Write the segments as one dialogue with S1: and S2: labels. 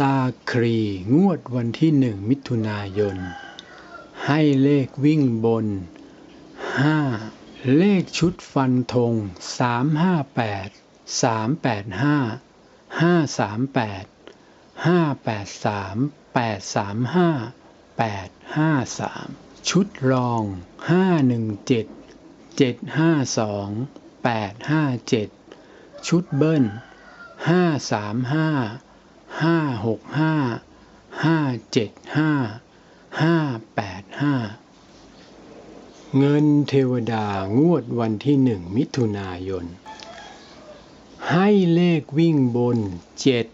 S1: ตาครีงวดวันที่หนึ่งมิถุนายน ให้เลขวิ่งบน 5 เลขชุดฟันธง 358 385 538 583 835 853 ชุดรอง 517 752 857 ชุดเบิ้ล 535 ห้าหกห้าห้าเจ็ดห้าห้าแปดห้าเงินเทวดางวดวันที่หนึ่งมิถุนายน ให้เลขวิ่งบนเจ็ด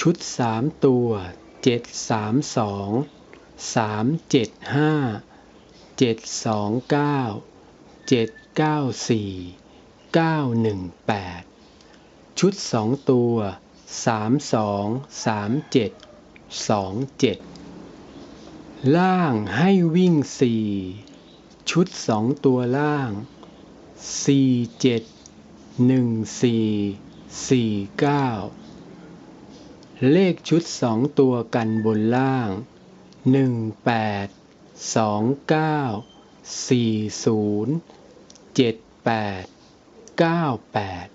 S1: ชุดสามตัวเจ็ดสามสองสามเจ็ดห้าเจ็ดสองเก้าเจ็ดเก้าสี่เก้าหนึ่งแปดชุดสองตัว สามสองสามเจ็ดสองเจ็ดล่างให้วิ่งสี่ชุดสองตัวล่างสี่เจ็ดหนึ่งสี่สี่เก้าเลขชุดสองตัวกันบนล่างหนึ่งแปดสองเก้าสี่ศูนย์เจ็ดแปดเก้าแปด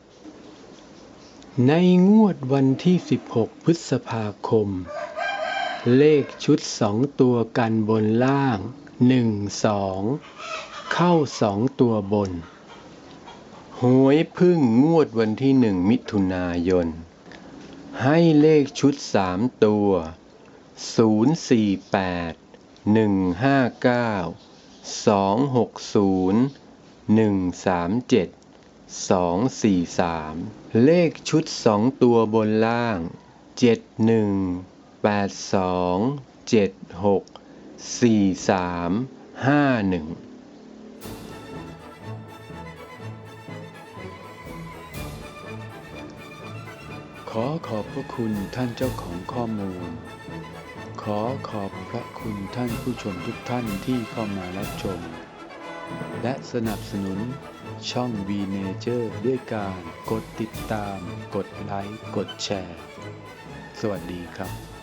S1: ในงวดวันที่ 16 พฤษภาคม เลขชุดสองตัวกันบนล่าง 1 2 เข้าสองตัวบน หวยพึ่งงวดวันที่1มิถุนายน ให้เลขชุด3ตัว 048 159 260 137 สองสี่สามเลขชุดสองตัวบนล่างเจ็ดหนึ่งแปดสองเจ็ดหกสี่สามห้าหนึ่งขอขอบพระคุณท่านเจ้าของข้อมูล ขอขอบพระคุณท่านผู้ชมทุกท่านที่เข้ามารับชม และสนับสนุนช่อง V Nature ด้วยการกดติดตาม กดไลค์ กดแชร์ สวัสดีครับ